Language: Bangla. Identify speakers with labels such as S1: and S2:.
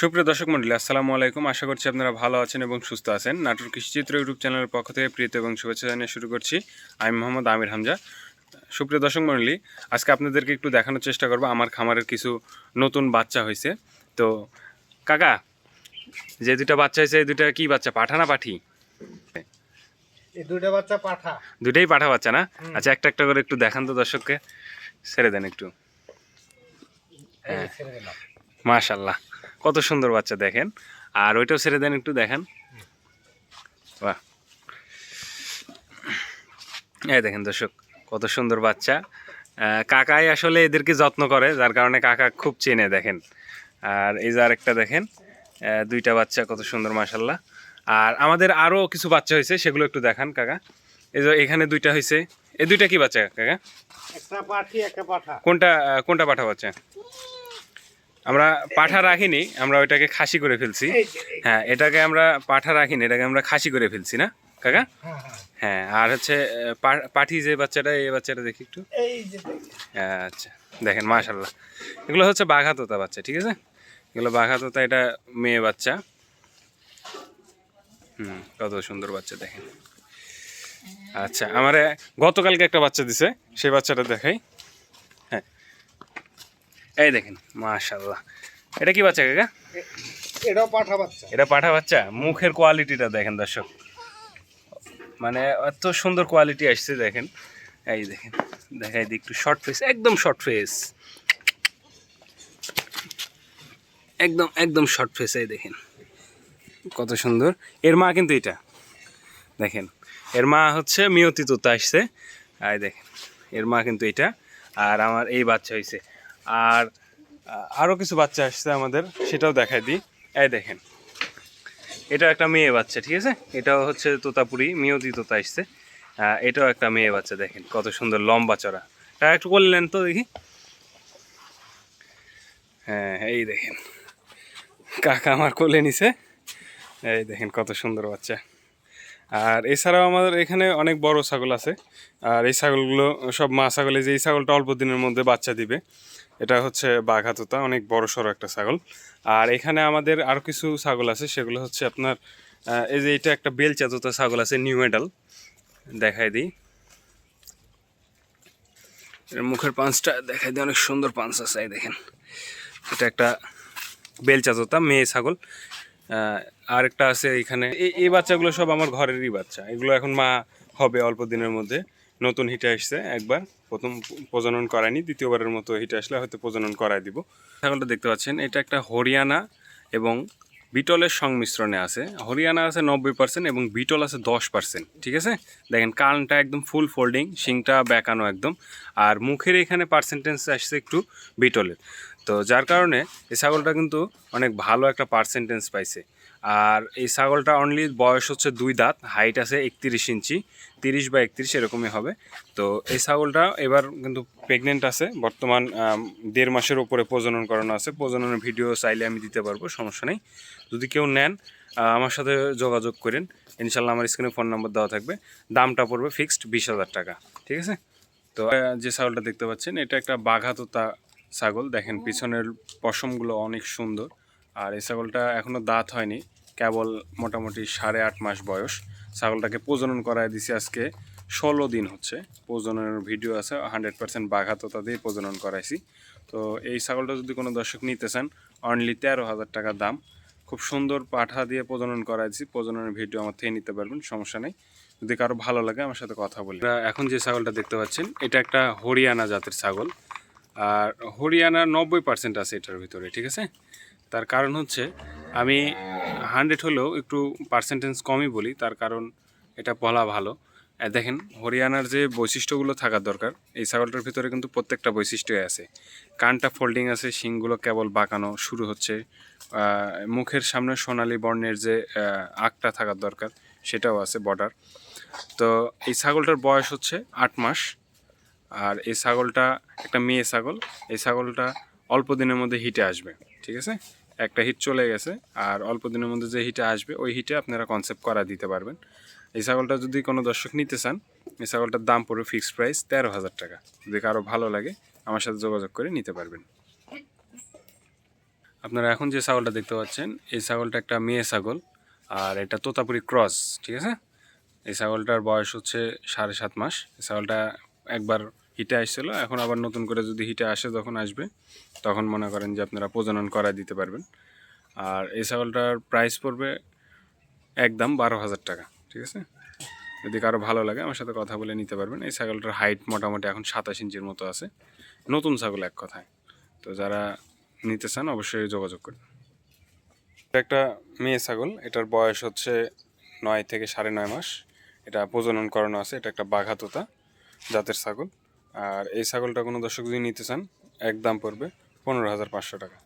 S1: সুপ্রিয় দর্শক মন্ডলী আসসালামু আলাইকুম। আশা করছি আপনারা ভালো আছেন এবং সুস্থ আছেন। নাটোর কৃষিচিত্র ইউটিউব চ্যানেলের পক্ষ থেকে প্রীত এবং শুভেচ্ছা জানিয়ে শুরু করছি। আমি মোহাম্মদ আমির হামজা। সুপ্রিয় দর্শক মন্ডলী আজকে আপনাদেরকে একটু দেখানোর চেষ্টা করব। আমার খামারের কিছু নতুন বাচ্চা হয়েছে। তো কাকা যে দুটা বাচ্চা হয়েছে এই দুটা কি বাচ্চা? পাঠা না পাঠি?
S2: দুইটা বাচ্চা পাঠা।
S1: দুটাই পাঠা বাচ্চা না? আচ্ছা একটা একটা করে একটু দেখান তো দর্শককে। ছেড়ে দেন একটু।
S2: এই যে ছেড়ে
S1: মাশাল্লাহ কত সুন্দর বাচ্চা দেখেন। আর ওইটাও ছেড়ে দেন একটু দেখেন। বাহ। এই দেখেন দর্শক কত সুন্দর বাচ্চা। কাকাই আসলে এদেরকে যত্ন করে যার কারণে কাকা খুব চেনে দেখেন। আর এই যে আরেকটা দেখেন দুইটা বাচ্চা কত সুন্দর মাশাল্লাহ আর আমাদের আরও কিছু বাচ্চা হয়েছে সেগুলো একটু দেখান কাকা। এই যে এখানে দুইটা হয়েছে। এই দুইটা কি বাচ্চা কাকা? কোনটা কোনটা পাঠা বাচ্চা? আমরা পাঠা রাখিনি আমরা ওইটাকে খাসি করে ফেলছি। হ্যাঁ এটাকে আমরা পাঠা রাখিনি এটাকে আমরা খাসি করে ফেলছি না কাকা?
S2: হ্যাঁ, হ্যাঁ।
S1: হ্যাঁ। আর হচ্ছে পাঠি যে বাচ্চাটা এই বাচ্চাটা দেখি একটু। হ্যাঁ, আচ্ছা দেখেন মাশাল্লাহ এগুলো হচ্ছে বাঘা তোতা বাচ্চা ঠিক আছে? এগুলো বাঘা তোতা এটা মেয়ে বাচ্চা। হুম কত সুন্দর বাচ্চা দেখেন। আচ্ছা আমার গতকালকে একটা বাচ্চা দিছে সেই বাচ্চাটা দেখাই। হ্যাঁ এই দেখেন মাশাল্লাহ এটা কি বাচ্চা কাকা?
S2: এ- এটাও পাঠা বাচ্চা।
S1: এটা পাঠা বাচ্চা? মুখের কোয়ালিটিটা দেখেন দর্শক। মানে এত সুন্দর কোয়ালিটি আসছে দেখেন। এই দেখেন দেখাই দিই একটু শর্ট ফেস একদম শর্ট ফেস একদম একদম শর্ট ফেস এই দেখেন। কত সুন্দর। এর মা কিন্তু এটা। দেখেন এর মা হচ্ছে মিয়তি তোতা আসছে। এই দেখেন এর মা কিন্তু এটা। আর আমার এই বাচ্চা হয়েছে আর আরও কিছু বাচ্চা আসছে আমাদের, সেটাও দেখাই দিই। এই দেখেন, এটা একটা মেয়ে বাচ্চা, ঠিক আছে? এটাও হচ্ছে তোতাপুরি মিয়তি তোতা আসছে। এটাও একটা মেয়ে বাচ্চা, দেখেন, কত সুন্দর লম্বা চড়া। তা একটু করলেন তো দেখি। হ্যাঁ এই দেখেন, কাকা আমার কোলে নিছে। এই দেখেন, কত সুন্দর বাচ্চা। আর এছাড়াও আমাদের এখানে অনেক বড় ছাগল আছে। আর এই ছাগলগুলো, সব মা ছাগলে যে এই ছাগলটা অল্প দিনের মধ্যে বাচ্চা দিবে। এটা হচ্ছে বাঘাতোতা, অনেক বড় সড়ো একটা ছাগল। আর এখানে আমাদের আরও কিছু ছাগল আছে, সেগুলো হচ্ছে আপনার এই যে এটা একটা বেলচাতোতা ছাগল আছে, নিউ মেডাল দেখাই দিই। মুখের পাঁচটা, দেখাই দিই, অনেক সুন্দর পাঁচ আছে দেখেন। এটা একটা বেলচাতোতা, মেয়ে ছাগল। আরেকটা আছে এখানে। এই বাচ্চাগুলো সব আমার ঘরেরই বাচ্চা। এগুলো এখন মা হবে অল্প দিনের মধ্যে। নতুন হিটে আসছে একবার। প্রথম প্রজনন করায়নি, দ্বিতীয়বারের মতো হিটে আসলে হয়তো প্রজনন করায় দিব। ছাগলটা দেখতে পাচ্ছেন, এটা একটা হরিয়ানা এবং বিটলের সংমিশ্রণে আছে। হরিয়ানা আছে নব্বই পার্সেন্ট এবং বিটল আছে দশ পার্সেন্ট ঠিক আছে? দেখেন, কানটা একদম ফুল ফোল্ডিং শিংটা বেঁকানো একদম। আর মুখের এখানে পার্সেন্টেজ আসছে একটু বিটলের। তো যার কারণে এই ছাগলটা কিন্তু অনেক ভালো একটা পার্সেন্টেজ পাইছে। আর এই ছাগলটা অনলি বয়স হচ্ছে দুই দাঁত হাইট আছে একত্রিশ ইঞ্চি, তিরিশ বা একত্রিশ এরকমই হবে। তো এই ছাগলটা এবার কিন্তু প্রেগনেন্ট আছে, বর্তমান দেড় মাসের ওপরে প্রজনন করানো আছে। প্রজননের ভিডিও চাইলে আমি দিতে পারব, সমস্যা নেই। যদি কেউ নেন আমার সাথে যোগাযোগ করেন ইনশাল্লাহ আমার স্ক্রিনে ফোন নাম্বার দেওয়া থাকবে। দামটা পড়বে ফিক্সড বিশ হাজার টাকা, ঠিক আছে? তো যে ছাগলটা দেখতে পাচ্ছেন, এটা একটা বাঘাতোতা ছাগল, দেখেন পিছনের পশমগুলো অনেক সুন্দর। আর এই ছাগলটা এখনও দাঁত হয়নি, কেবল মোটামুটি সাড়ে আট মাস বয়স। ছাগলটাকে প্রজনন করায় দিছি আজকে ষোলো দিন হচ্ছে। প্রজননের ভিডিও আছে, হান্ড্রেড পার্সেন্ট বাঘাতোতা দিয়ে প্রজনন করাইছি। তো এই ছাগলটা যদি কোনো দর্শক নিতে চান, অনলি তেরো হাজার টাকা দাম। খুব সুন্দর পাঠা দিয়ে প্রজনন করাইছি, প্রজননের ভিডিও আমার থেকে নিতে পারবেন, সমস্যা নেই। যদি কারও ভালো লাগে আমার সাথে কথা বলি এখন যে ছাগলটা দেখতে পাচ্ছেন, এটা একটা হরিয়ানা জাতের ছাগল। আর হরিয়ানা নব্বই পার্সেন্ট আছে এটার ভিতরে, ঠিক আছে? তার কারণ হচ্ছে, আমি হান্ড্রেড হলেও একটু পার্সেন্টেজ কমই বলি, তার কারণ এটা বলা ভালো। দেখেন, হরিয়ানার যে বৈশিষ্ট্যগুলো থাকার দরকার, এই ছাগলটার ভিতরে কিন্তু প্রত্যেকটা বৈশিষ্ট্যই আছে। কানটা ফোল্ডিং আছে, শিংগুলো কেবল বাঁকানো শুরু হচ্ছে মুখের সামনে সোনালী বর্ণের যে আঁকটা থাকার দরকার, সেটাও আছে বর্ডার তো এই ছাগলটার বয়স হচ্ছে আট মাস। আর এই ছাগলটা, একটা মেয়ে ছাগল, এই ছাগলটা অল্প দিনের মধ্যে হিটে আসবে, ঠিক আছে? একটা হিট চলে গেছে, আর অল্প দিনের মধ্যে যে হিটে আসবে, ওই হিটে আপনারা কনসেপ্ট করা দিতে পারবেন। এই ছাগলটা যদি কোনো দর্শক নিতে চান, এই ছাগলটার দাম পড়বে ফিক্সড প্রাইস তেরো হাজার টাকা। যদি কারও ভালো লাগে, আমার সাথে যোগাযোগ করে নিতে পারবেন। আপনারা এখন যে ছাগলটা দেখতে পাচ্ছেন, এই ছাগলটা একটা মেয়ে ছাগল, আর এটা তোতাপুরি ক্রস ঠিক আছে? এই ছাগলটার বয়স হচ্ছে সাড়ে সাত মাস। এই ছাগলটা একবার হিটে আসছিল, এখন আবার নতুন করে যদি হিটে আসে যখন আসবে, তখন মনে করেন যে আপনারা প্রজনন করা দিতে পারবেন। আর এই ছাগলটার প্রাইস পড়বে একদম বারো হাজার টাকা, ঠিক আছে? যদি কারও ভালো লাগে, আমার সাথে কথা বলে নিতে পারবেন। এই ছাগলটার হাইট মোটামুটি এখন সাতাশ ইঞ্চির মতো আছে। নতুন ছাগল এক কথায়। তো যারা নিতে চান, অবশ্যই যোগাযোগ করুন। একটা মেয়ে ছাগল, এটার বয়স হচ্ছে নয় থেকে সাড়ে নয় মাস। এটা প্রজনন করানো আছে, এটা একটা বাঘা তোতা জাতের ছাগল। আর এই ছাগলটা কোনো দর্শক যদি নিতে চান, এক দাম পড়বে পনেরো হাজার পাঁচশো টাকা।